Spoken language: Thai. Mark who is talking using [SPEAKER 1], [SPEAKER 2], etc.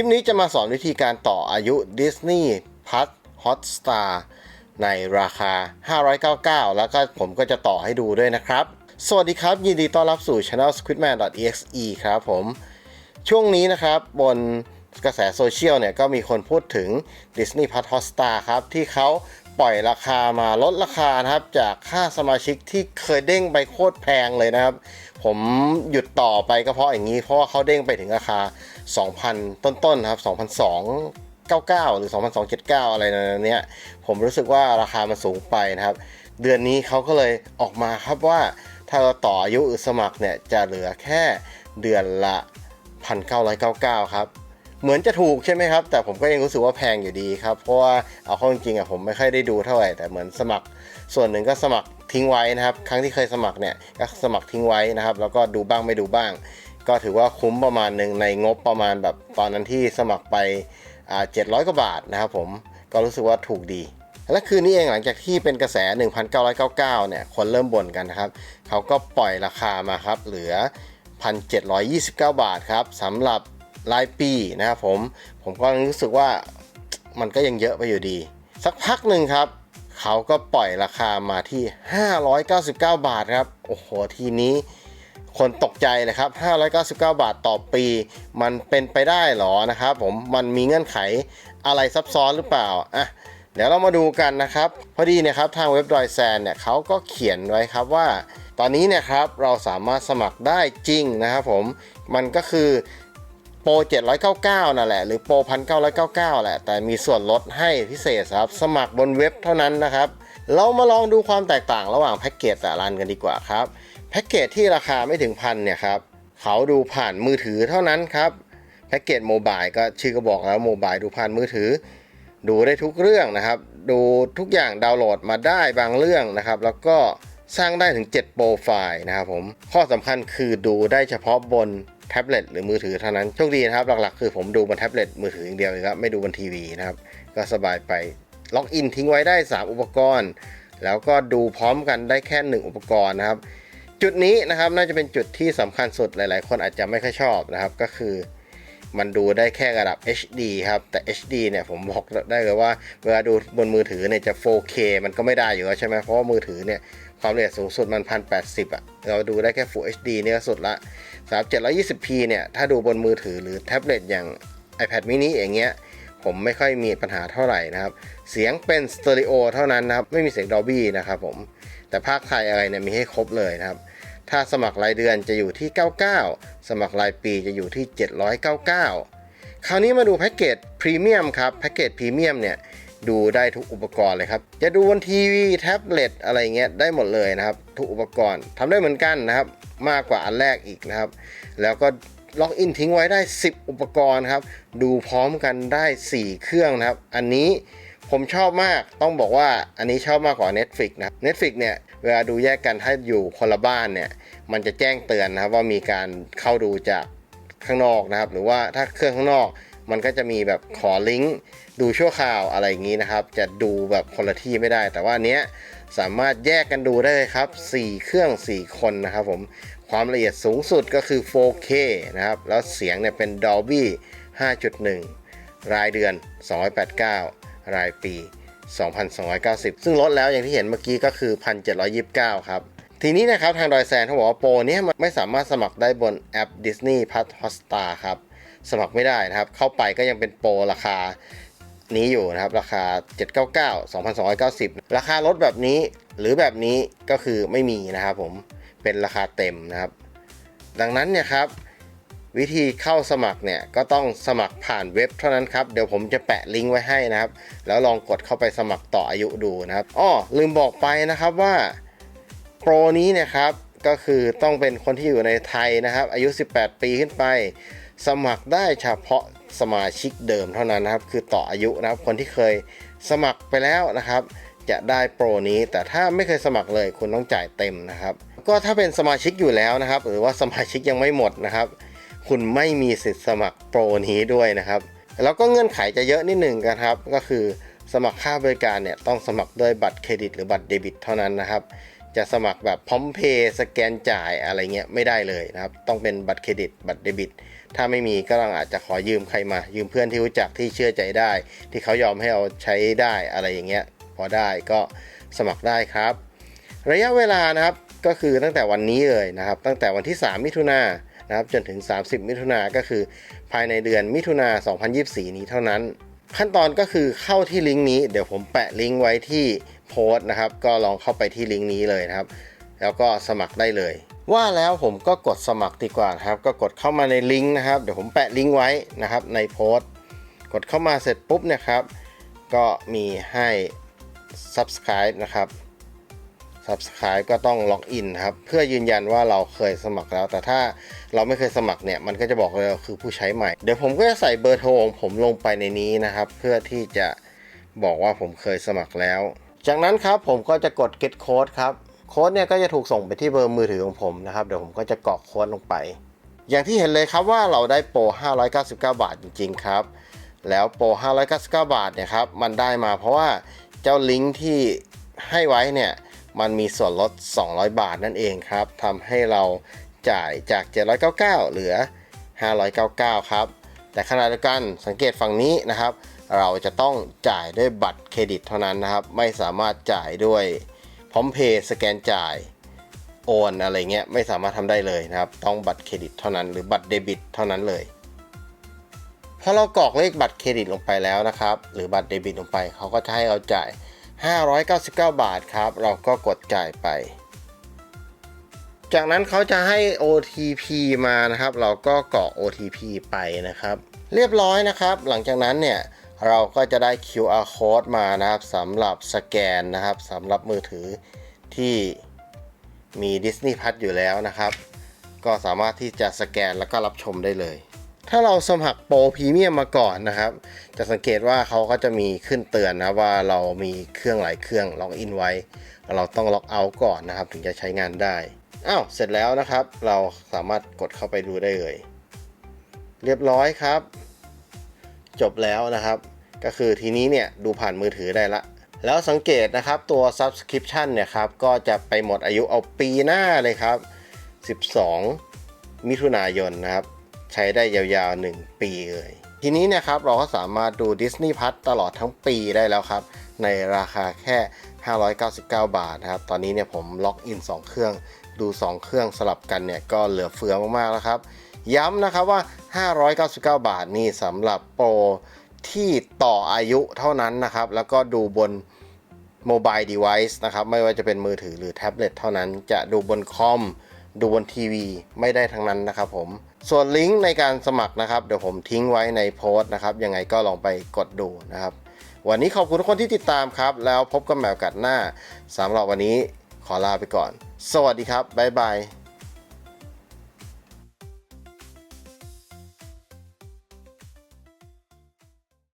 [SPEAKER 1] ลิปนี้จะมาสอนวิธีการต่ออายุ Disney Plus Hotstar ในราคา 599 แล้วก็ผมก็จะต่อให้ดูด้วยนะครับ สวัสดีครับ ยินดีต้อนรับสู่ Channel squidman.exe ครับผม ช่วงนี้นะครับบนกระแสโซเชียลเนี่ยก็มีคนพูดถึง Disney Plus Hotstar ครับ ที่เขาปล่อยราคามาลดราคานะครับ จากค่าสมาชิกที่เคยเด้งไปโคตรแพงเลยนะครับ ผมหยุดต่อไปก็เพราะอย่างนี้ เพราะว่าเขาเด้งไปถึงราคา 2,000 ต้นๆนะครับ2,002.99 หรือ 2,279 อะไรในเนี้ยผมรู้สึกว่าราคามันสูงไปนะครับ เดือนนี้เขาก็เลยออกมาครับว่าถ้าเราต่ออายุสมัครเนี่ยจะเหลือแค่เดือนละ 1,999 ครับ เหมือนจะถูกใช่ไหมครับ แต่ผมก็ยังรู้สึกว่าแพงอยู่ดีครับ เพราะว่าเอาเข้าจริงๆอะผมไม่ค่อยได้ดูเท่าไหร่ แต่เหมือนสมัคร ส่วนหนึ่งก็สมัครทิ้งไว้นะครับ ครั้งที่เคยสมัครเนี่ยก็สมัครทิ้งไว้นะครับ แล้วก็ดูบ้างไม่ดูบ้าง ก็ถือว่าคุ้มประมาณหนึ่งในงบประมาณแบบตอนนั้นที่สมัครไปอ่า700กว่าบาทนะครับผมก็รู้สึกว่าถูกดี และคืนนี้เองหลังจากที่เป็นกระแส 1,999 เนี่ย คนเริ่มบ่นกันนะครับ เขาก็ปล่อยราคามาครับ เหลือ 1,729 บาทครับสำหรับรายปีนะครับผม ผมก็รู้สึกว่ามันก็ยังเยอะไปอยู่ดี สักพักหนึ่งครับ เขาก็ปล่อยราคามาที่ 599 บาทครับ โอ้โห ทีนี้ คนตกใจเลยครับ 599 บาทต่อปี มันเป็นไปได้หรอนะครับผม มันมีเงื่อนไขอะไรซับซ้อนหรือเปล่า อะ เดี๋ยวเรามาดูกันนะครับ พอดีนี่ยครับ ทางเว็บดอยแซนเนี่ยเขาก็เขียนไว้ครับว่า ตอนนี้เนี่ยครับ เราสามารถสมัครได้จริงนะครับผม มันก็คือโปร 799 นั่นแหละ หรือโปร 1,999 แหละ แต่มีส่วนลดให้พิเศษครับ สมัครบนเว็บเท่านั้นนะครับ เรามาลองดูความแตกต่างระหว่างแพ็กเกจแต่ละอันกันดีกว่าครับ แพ็กเกจที่ราคาไม่ถึงพันเนี่ยครับเขาดูผ่านมือถือเท่านั้นครับแพ็กเกจโมบายก็ชื่อก็บอกแล้วโมบายดูผ่านมือถือ ดูได้ทุกเรื่องนะครับ ดูทุกอย่างดาวน์โหลดมาได้บางเรื่องนะครับ แล้วก็สร้างได้ถึง 7 โปรไฟล์นะครับผมข้อสำคัญคือดูได้เฉพาะบนแท็บเล็ตหรือมือถือเท่านั้นโชคดีนะครับ หลักๆ คือผมดูบนแท็บเล็ตมือถืออย่างเดียวเลยครับไม่ดูบนทีวีนะครับ ก็สบายไปล็อกอินทิ้งไว้ได้ 3 อุปกรณ์ แล้วก็ดูพร้อมกันได้แค่ 1 อุปกรณ์นะครับ จุดนี้นะครับน่าจะเป็นจุดที่สำคัญสุดหลาย ๆ คนอาจจะไม่ค่อยชอบนะครับ ก็คือมันดูได้แค่ระดับ HD ครับ แต่ HD เนี่ยผมบอกได้เลยว่า เวลาดูบนมือถือเนี่ยจะ 4K มันก็ไม่ได้อยู่แล้วใช่ไหมเพราะว่ามือถือเนี่ยความละเอียดสูงสุดมัน 1080อะเราดูได้แค่ Full HD เนี่ยสุดละสำหรับ 720p เนี่ยถ้าดูบนมือถือหรือแท็บเล็ตอย่าง iPad mini อย่างเงี้ยผมไม่ค่อยมีปัญหาเท่าไหร่นะครับ เสียงเป็นสเตอริโอเท่านั้นนะครับ ไม่มีเสียง Dolby นะครับผม แต่ภาคไทยอะไรเนี่ยมีให้ครบเลยนะครับ ถ้าสมัครรายเดือนจะอยู่ที่ 99 สมัครรายปีจะอยู่ที่ 799 คราวนี้มาดูแพ็กเกจพรีเมียมครับ แพ็กเกจพรีเมียมเนี่ยดูได้ทุกอุปกรณ์เลยครับ จะดูบนทีวีแท็บเล็ตอะไรเงี้ยได้หมดเลยนะครับ ทุกอุปกรณ์ทำได้เหมือนกันนะครับ มากกว่าอันแรกอีกนะครับ แล้วก็ล็อกอินทิ้งไว้ได้ 10 อุปกรณ์ครับ ดูพร้อมกันได้ 4 เครื่องนะครับ อันนี้ ผมชอบมากต้องบอกว่าอันนี้ชอบมากกว่า Netflix นะครับ Netflix เนี่ยเวลาดูแยกกันถ้าอยู่คนละบ้านเนี่ยมันจะแจ้งเตือนนะครับว่ามีการเข้าดูจากข้างนอกนะครับ หรือว่าถ้าเครื่องข้างนอก มันก็จะมีแบบขอลิงก์ดูชั่วคราวอะไรอย่างนี้นะครับ จะดูแบบคนละที่ไม่ได้ แต่ว่าเนี้ยสามารถแยกกันดูได้เลยครับ 4 เครื่อง 4 คนนะครับผมความละเอียดสูงสุดก็คือ 4K นะครับ แล้วเสียงเนี่ยเป็น Dolby 5.1 รายเดือน 289 รายปี 2,290 ซึ่งลดแล้วอย่างที่เห็นเมื่อกี้ก็คือ 1,729 ครับ ทีนี้นะครับทางดอยแซนเขาบอกว่าโปรนี้มันไม่สามารถสมัครได้บนแอป Disney Plus Hotstar ครับ สมัครไม่ได้นะครับ เข้าไปก็ยังเป็นโปรราคานี้อยู่นะครับ ราคา 799 2,290 ราคาลดแบบนี้หรือแบบนี้ก็คือไม่มีนะครับผมเป็นราคาเต็มนะครับ ดังนั้นเนี่ยครับ วิธีเข้าสมัครเนี่ยก็ต้องสมัครผ่านเว็บเท่านั้นครับ เดี๋ยวผมจะแปะลิงก์ไว้ให้นะครับ แล้วลองกดเข้าไปสมัครต่ออายุดูนะครับอ้อลืมบอกไปนะครับว่าโปรนี้เนะครับก็คือต้องเป็นคนที่อยู่ในไทยนะครับ อายุ 18 ปีขึ้นไป สมัครได้เฉพาะสมาชิกเดิมเท่านั้นนะครับ คือต่ออายุนะครับ คนที่เคยสมัครไปแล้วนะครับ จะได้โปรนี้ แต่ถ้าไม่เคยสมัครเลยคุณต้องจ่ายเต็มนะครับ ก็ถ้าเป็นสมาชิกอยู่แล้วนะครับ หรือว่าสมาชิกยังไม่หมดนะครับ คุณไม่มีสิทธิ์สมัครโปรนี้ด้วยนะครับ แล้วก็เงื่อนไขจะเยอะนิดหนึ่งกันครับ ก็คือสมัครค่าบริการเนี่ยต้องสมัครด้วยบัตรเครดิต หรือบัตรเดบิต เท่านั้นนะครับ จะสมัครแบบพร้อมเพย์สแกนจ่ายอะไรเงี้ยไม่ได้เลยนะครับ ต้องเป็นบัตรเครดิต บัตรเดบิต ถ้าไม่มีก็ต้องอาจจะขอยืมใครมา ยืมเพื่อนที่รู้จักที่เชื่อใจได้ ที่เขายอมให้เราใช้ได้อะไรอย่างเงี้ยพอได้ก็สมัครได้ครับ ระยะเวลานะครับก็คือตั้งแต่วันนี้เลยนะครับ ตั้งแต่วันที่ 3 มิถุนายนะครับจนถึง 30 มิถุนาก็คือภายในเดือนมิถุนา2024 นี้เท่านั้น ขั้นตอนก็คือเข้าที่ลิงก์นี้เดี๋ยวผมแปะลิงก์ไว้ที่โพสต์นะครับ ก็ลองเข้าไปที่ลิงก์นี้เลยนะครับ แล้วก็สมัครได้เลย ว่าแล้วผมก็กดสมัครดีกว่าครับ ก็กดเข้ามาในลิงก์นะครับเดี๋ยวผมแปะลิงก์ไว้นะครับในโพสต์ กดเข้ามาเสร็จปุ๊บเนะครับก็มีให้ subscribe นะครับ subscribe ก็ต้องล็อกอินครับ เพื่อยืนยันว่าเราเคยสมัครแล้ว แต่ถ้าเราไม่เคยสมัครเนี่ย มันก็จะบอกเลยว่าคือผู้ใช้ใหม่ เดี๋ยวผมก็จะใส่เบอร์โทรของผมลงไปในนี้นะครับ เพื่อที่จะบอกว่าผมเคยสมัครแล้ว จากนั้นครับผมก็จะกด get code ครับ โค้ดเนี่ยก็จะถูกส่งไปที่เบอร์มือถือของผมนะครับ เดี๋ยวผมก็จะกรอกโค้ดลงไป อย่างที่เห็นเลยครับว่าเราได้โปร 599 บาทจริง ๆ ครับ แล้วโปร 599 บาทเนี่ยครับ มันได้มาเพราะว่าเจ้าลิงก์ที่ให้ไว้เนี่ย มันมีส่วนลด 200 บาทนั่นเองครับทำให้เราจ่ายจาก 799 เหลือ 599 ครับ แต่ขณะเดียวกันสังเกตฝั่งนี้นะครับ เราจะต้องจ่ายด้วยบัตรเครดิตเท่านั้นนะครับ ไม่สามารถจ่ายด้วยพร้อมเพย์สแกนจ่ายโอนอะไรเงี้ยไม่สามารถทำได้เลยนะครับ ต้องบัตรเครดิตเท่านั้นหรือบัตรเดบิตเท่านั้นเลยพอเรากรอกเลขบัตรเครดิตลงไปแล้วนะครับ หรือบัตรเดบิตลงไปเขาก็จะให้เราจ่าย 599 บาทครับ เราก็กดจ่ายไป จากนั้นเขาจะให้ OTP มานะครับ เราก็กรอก OTP ไปนะครับ เรียบร้อยนะครับ หลังจากนั้นเนี่ยเราก็จะได้ QR code มานะครับสำหรับสแกนนะครับสำหรับมือถือที่มี Disney Plus อยู่แล้วนะครับ ก็สามารถที่จะสแกนแล้วก็รับชมได้เลย ถ้าเราสมัครโปรพรีเมียมมาก่อนนะครับ จะสังเกตว่าเขาก็จะมีขึ้นเตือนนะว่าเรามีเครื่องหลายเครื่องล็อกอินไว้ เราต้องล็อกเอาท์ก่อนนะครับ ถึงจะใช้งานได้อ้าวเสร็จแล้วนะครับ เราสามารถกดเข้าไปดูได้เลย เรียบร้อยครับ จบแล้วนะครับ ก็คือทีนี้เนี่ยดูผ่านมือถือได้ละแล้วสังเกตนะครับตัว subscription เนี่ยครับก็จะไปหมดอายุเอาปีหน้าเลยครับ 12 มิถุนายนนะครับ ใช้ได้ยาวๆ 1 ปีเลย ทีนี้เนะครับเราก็สามารถดู Disney Plus ตลอดทั้งปีได้แล้วครับ ในราคาแค่ 599 บาทนะครับ ตอนนี้เนี่ยผมล็อกอิน 2 เครื่องดู 2 เครื่องสลับกันเนี่ยก็เหลือเฟือมากๆแล้วครับ ย้ำนะครับว่า 599 บาทนี่สำหรับโปรที่ต่ออายุเท่านั้นนะครับ แล้วก็ดูบนโมบายเดเวิ์นะครับ ไม่ว่าจะเป็นมือถือหรือแท็บเล็ตเท่านั้น จะดูบนคอม ดูบนทีวี ไม่ได้ทั้งนั้นนะครับผม ส่วนลิงก์ในการสมัครนะครับ เดี๋ยวผมทิ้งไว้ในโพสต์นะครับ ยังไงก็ลองไปกดดูนะครับ วันนี้ขอบคุณทุกคนที่ติดตามครับ แล้วพบกันแบบกัดหน้าสำหรับวันนี้ขอลาไปก่อน สวัสดีครับบ๊ายบาย